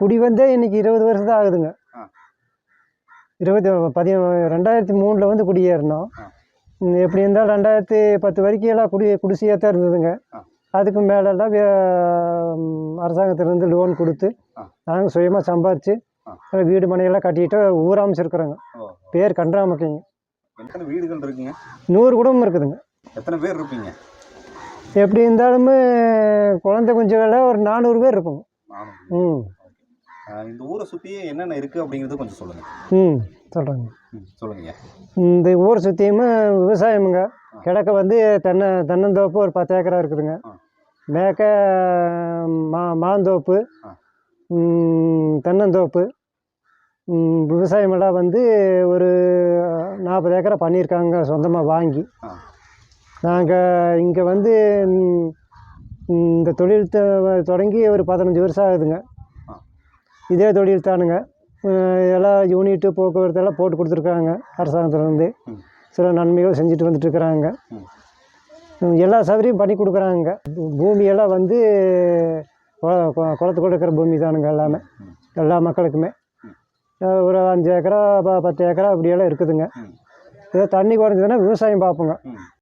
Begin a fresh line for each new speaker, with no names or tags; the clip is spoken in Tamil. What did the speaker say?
குடி வந்தே இன்னைக்கு இருபது வருஷம் தான் ஆகுதுங்க. இருபத்தி பதி ரெண்டாயிரத்தி மூணில் வந்து குடியேறினோம். எப்படி இருந்தாலும் ரெண்டாயிரத்தி பத்து வரைக்கும் எல்லாம் குடி குடிசையாக தான் இருந்ததுங்க. அதுக்கு மேலெல்லாம் அரசாங்கத்திலேருந்து லோன் கொடுத்து. நாங்கள் சுயமாக சம்பாரித்து. வீடு மனையெல்லாம் கட்டிட்டு ஊர் அமைச்சிருக்கிறோங்க பேர் கன்றாமக்கைங்க.
எத்தனை வீடுகள் இருக்குங்க?
நூறு குடும்பம் இருக்குதுங்க.
எத்தனை பேர் இருப்பீங்க?
எப்படி இருந்தாலுமே குழந்தை குஞ்சுகளை ஒரு நானூறு பேர் இருப்போங்க ம்.
இந்த ஊரை சுற்றியே என்னென்ன இருக்குது அப்படிங்கிறது கொஞ்சம் சொல்லுங்கள்
ம் சொல்கிறேங்க
ம் சொல்லுங்கய்யா.
இந்த ஊர் சுற்றியுமே விவசாயமுங்க. கிழக்க வந்து தென்னை தென்னந்தோப்பு ஒரு பத்து ஏக்கரா இருக்குதுங்க.
ஆ.
மேற்க மா மாந்தோப்பு தென்னந்தோப்பு விவசாயமெல்லாம் வந்து ஒரு நாற்பது ஏக்கரா பண்ணியிருக்காங்க சொந்தமாக வாங்கி. நாங்கள் இங்கே வந்து இந்த தொழில் தொடங்கி ஒரு பதினஞ்சு வருஷம் ஆகுதுங்க. இதே தொழில் தானுங்க. எல்லாம் யூனிட்டு போக்குவரத்து எல்லாம் போட்டு கொடுத்துருக்காங்க அரசாங்கத்துலேருந்து. சில நன்மைகள் செஞ்சுட்டு வந்துட்டு இருக்கிறாங்க
ம்.
ம், எல்லா சௌகரியம் பண்ணி கொடுக்குறாங்க. பூமியெல்லாம் வந்து குள- கு- குளத்துக்குள்ள இருக்கிற பூமி தானுங்க எல்லாமே. எல்லா மக்களுக்குமே. ஒரு அஞ்சு ஏக்கரா ப- பத்து ஏக்கரா அப்படியெல்லாம் இருக்குதுங்க. ஏதோ தண்ணி குறைஞ்சதுன்னா விவசாயம் பார்ப்போங்க.